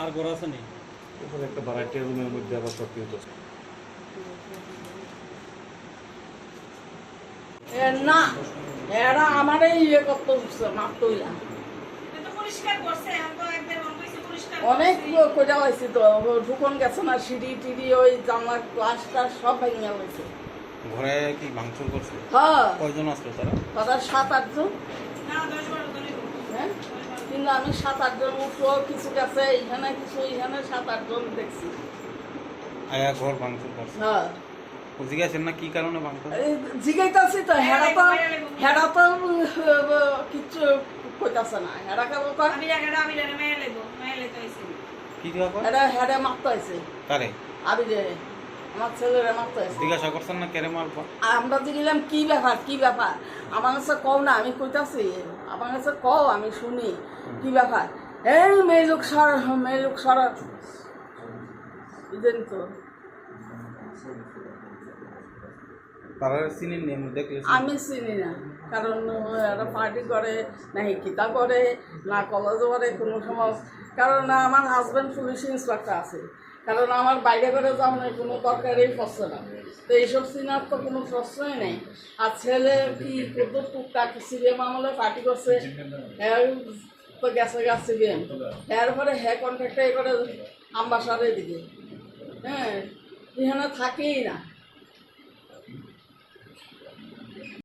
আর ঘর আছে নেই? ওখানে একটা ভাড়াটিয়া রুমের মধ্যে আবার সব কিছু না এরা আমারই ইয়ে করতে উঠছে মাপ তৈলা পরিষ্কার করছে অনেক। কইটা হয়েছে তো ঢুকন গেছে না সিঁড়ি টিড়ি ওই জানলার গ্লাসটা সব ভেঙে হয়েছে ঘরে কি ভাঙচুর করছে? হ্যাঁ। কয়জন আসলো তারা? তারা সাত আটজন। হ্যাঁ? কিন্তু আমি সাত আটজন উঠো কিছু গেছে এইখানে কিছু এইখানে সাত আটজন দেখছি। আয়া ঘর ভাঙচুর করছে। হ্যাঁ। জিজ্ঞাসেন না কি কারণে তো হেরা তো হেরা তো কিচ্ছু কইতাছে না। হেরা কেবল কয়? আমি জায়গাটা আমি জানি মেয়ে লেবো মেয়ে লেতে আইছি কি কয় হেরা হেরে মারতে কারে? আমি যে আমার ছেলেরা মারতে হয়েছে জিজ্ঞাসা করছেন না কেরে মারবো? আমরা জিগিলাম কি ব্যাপার কি ব্যাপার? আমার কাছে কও না আমি কইতাছি। আমার কাছে কও আমি শুনি। কি ব্যাপার? এই মেয়ে লোক সর মেয়ে লোক সর তো। তারা চিনেন নি আমি দেখলে আমি চিনি না, কারণ এরা পার্টি করে, না কিতা করে, না কলেজে করে, কোনো সময়। কারণ আমার হাজব্যান্ড পুলিশ ইন্সপেক্টর আছে। কারণ আমার বাইরে করে নেই কোনো দরকারই পড়ছে না। তো এইসব সিনার তো কোনো প্রশ্নই নেই। আর ছেলে কি কত টুকটাক সিবিএম আমলে পার্টি করছে? হ্যাঁ তো গেছে গা সিবিএম এরপরে হ্যাঁ কন্ট্রাক্টে করে আম্বাসারের দিকে। হ্যাঁ এখানে থাকেই না।